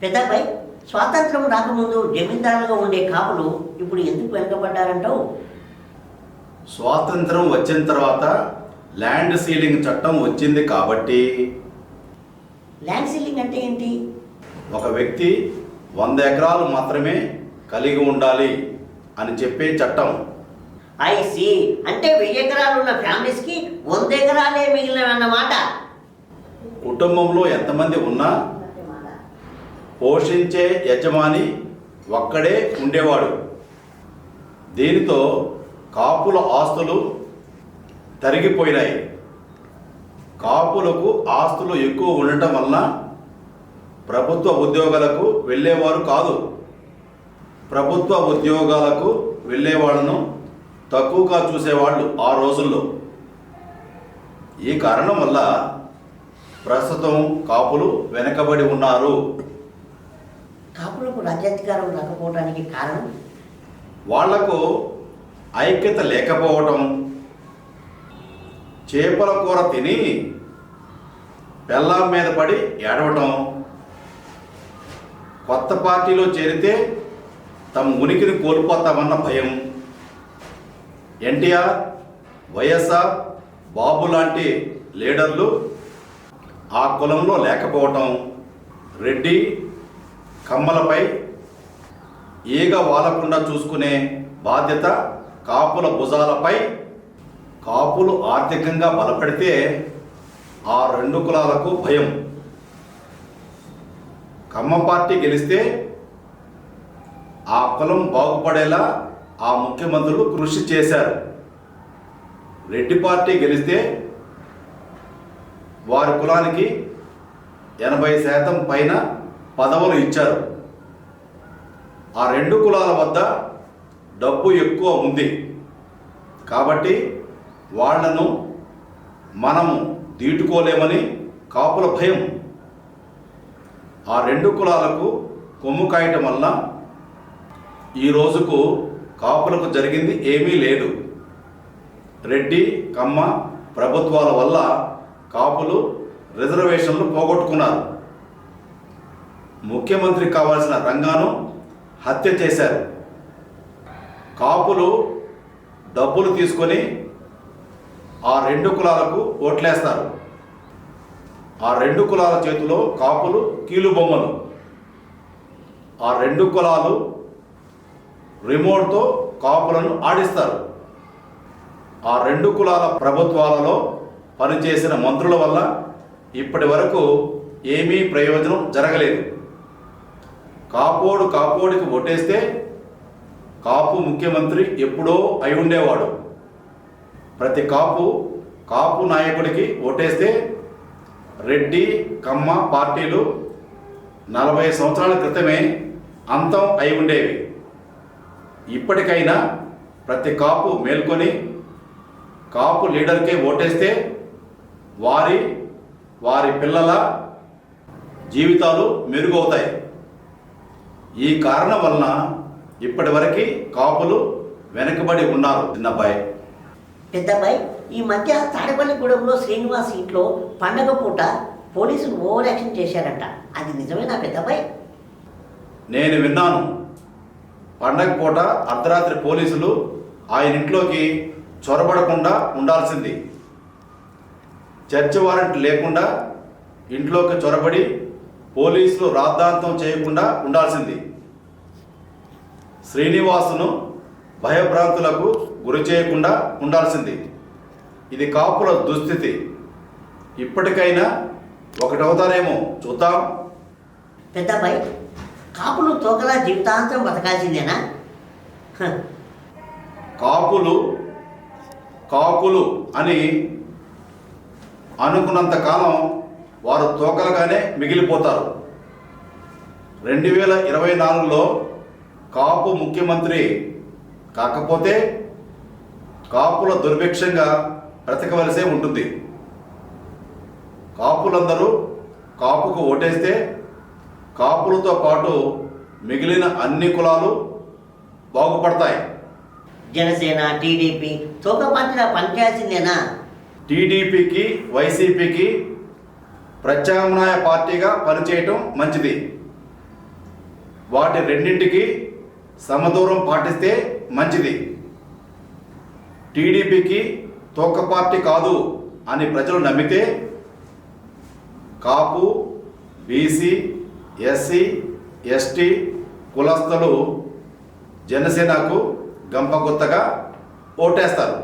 పెద్దపై స్వాతంత్రం రాకముందు జమీందారులుగా ఉండే కాపులు ఇప్పుడు ఎందుకు వెనుకబడ్డారంటావు? స్వాతంత్రం వచ్చిన తర్వాత ల్యాండ్ సీలింగ్ చట్టం వచ్చింది కాబట్టి. ల్యాండ్ సీలింగ్ అంటే ఏంటి? ఒక వ్యక్తి వంద ఎకరాలు మాత్రమే కలిగి ఉండాలి అని చెప్పే చట్టం. ఐ సి అంటే వెయ్యి ఎకరాలు ఉన్న ఫ్యామిలీస్కి వంద ఎకరాలే మిగిలినవన్నమాట. కుటుంబంలో ఎంతమంది ఉన్నా పోషించే యజమాని ఒక్కడే ఉండేవాడు. దీనితో కాపుల ఆస్తులు తరిగిపోయినాయి. కాపులకు ఆస్తులు ఎక్కువ ఉండటం వలన ప్రభుత్వ ఉద్యోగాలకు వెళ్ళేవారు కాదు. ప్రభుత్వ ఉద్యోగాలకు వెళ్ళేవాళ్ళను తక్కువగా చూసేవాళ్ళు ఆ రోజుల్లో. ఈ కారణం వల్ల ప్రస్తుతం కాపులు వెనకబడి ఉన్నారు. కాపులకు రాజ్యాధికారం రాకపోవడానికి కారణం? వాళ్ళకు ఐక్యత లేకపోవటం చేపల కూర తిని బెల్లం మీద పడి ఏడవటం కొత్త పార్టీలో చేరితే తమ ఉనికిని కోల్పోతామన్న భయం. ఎన్టీఆర్ వైఎస్ఆర్ బాబు లాంటి లీడర్లు ఆ కులంలో లేకపోవటం రెడ్డి కమ్మలపై ఈగ వాలకుండా చూసుకునే బాధ్యత కాపుల భుజాలపై కాపులు ఆర్థికంగా బలపడితే ఆ రెండు కులాలకు భయం. కమ్మ పార్టీ గెలిస్తే ఆ కులం బాగుపడేలా ఆ ముఖ్యమంత్రులు కృషి చేశారు. రెడ్డి పార్టీ గెలిస్తే వారి కులానికి ఎనభై శాతం పైన పదవులు ఇచ్చారు. ఆ రెండు కులాల వద్ద డబ్బు ఎక్కువ ఉంది. కాబట్టి వాళ్ళను మనము దీటుకోలేమని కాపుల భయం. ఆ రెండు కులాలకు కొమ్ము కాయటం వల్ల ఈ రోజుకు కాపులకు జరిగింది ఏమీ లేదు. రెడ్డి కమ్మ ప్రభుత్వాల వల్ల కాపులు రిజర్వేషన్లు పోగొట్టుకున్నారు. ముఖ్యమంత్రి కావాల్సిన రంగాను హత్య చేశారు. కాపులు డబ్బులు తీసుకొని ఆ రెండు కులాలకు ఓట్లేస్తారు. ఆ రెండు కులాల చేతిలో కాపులు కీలుబొమ్మలు ఆ రెండు కులాలు రిమోట్తో కాపులను ఆడిస్తారు. ఆ రెండు కులాల ప్రభుత్వాలలో పనిచేసిన మంత్రుల వల్ల ఇప్పటి వరకు ఏమీ ప్రయోజనం జరగలేదు. కాపోడు కాపోడికి ఓటేస్తే కాపు ముఖ్యమంత్రి ఎప్పుడో అయి ఉండేవాడు. ప్రతి కాపు కాపు నాయకుడికి ఓటేస్తే రెడ్డి కమ్మ పార్టీలు నలభై సంవత్సరాల క్రితమే అంతం అయి ఉండేవి. ఇప్పటికైనా ప్రతి కాపు మేల్కొని కాపు లీడర్కే ఓటేస్తే వారి వారి పిల్లల జీవితాలు మెరుగవుతాయి. ఈ కారణం వలన ఇప్పటివరకు కాపులు వెనకబడి ఉన్నారు. చిన్నబ్బాయి. పెద్దబ్బాయి ఈ మధ్య తాడేపల్లిగూడెంలో శ్రీనివాస్ ఇంట్లో పండగ పూట పోలీసులు ఓవర్ యాక్షన్ చేశారంట. అది నిజమేనా పెద్దబ్బాయి? నేను విన్నాను. పండగ పూట అర్ధరాత్రి పోలీసులు ఆయన ఇంట్లోకి చొరబడకుండా ఉండాల్సింది. చర్చ వారెంట్ లేకుండా ఇంట్లోకి చొరబడి పోలీసులు రాద్ధాంతం చేయకుండా ఉండాల్సింది. శ్రీనివాసును భయభ్రాంతులకు గురి చేయకుండా ఉండాల్సింది. ఇది కాపుల దుస్థితి. ఇప్పటికైనా ఒకటవుతారేమో చూద్దాం. పెద్దబ్బాయి కాపులు తోకలా జీవితాంతం బతకాల్సిందేనా? కాపులు కాకులు అని అనుకున్నంత కాలం వారు తోకలుగానే మిగిలిపోతారు. రెండు వేల ఇరవై నాలుగులో కాపు ముఖ్యమంత్రి కాకపోతే కాపుల దుర్భిక్షంగా బ్రతకవలసే ఉంటుంది. కాపులందరూ కాపుకు ఓటేస్తే కాపులతో పాటు మిగిలిన అన్ని కులాలు బాగుపడతాయి. జనసేన టీడీపీ తోక పార్టీలా పనిచేయాల్సిందేనా టీడీపీకి వైసీపీకి ప్రత్యామ్నాయ పార్టీగా పనిచేయటం మంచిది. వాటి రెండింటికి సమదూరం పాటిస్తే మంచిది. టీడీపీకి తోక పార్టీ కాదు అని ప్రజలు నమ్మితే కాపు బీసీ ఎస్సీ ఎస్టీ కులస్తులు జనసేనకు గంపగుత్తగా ఓటేస్తారు.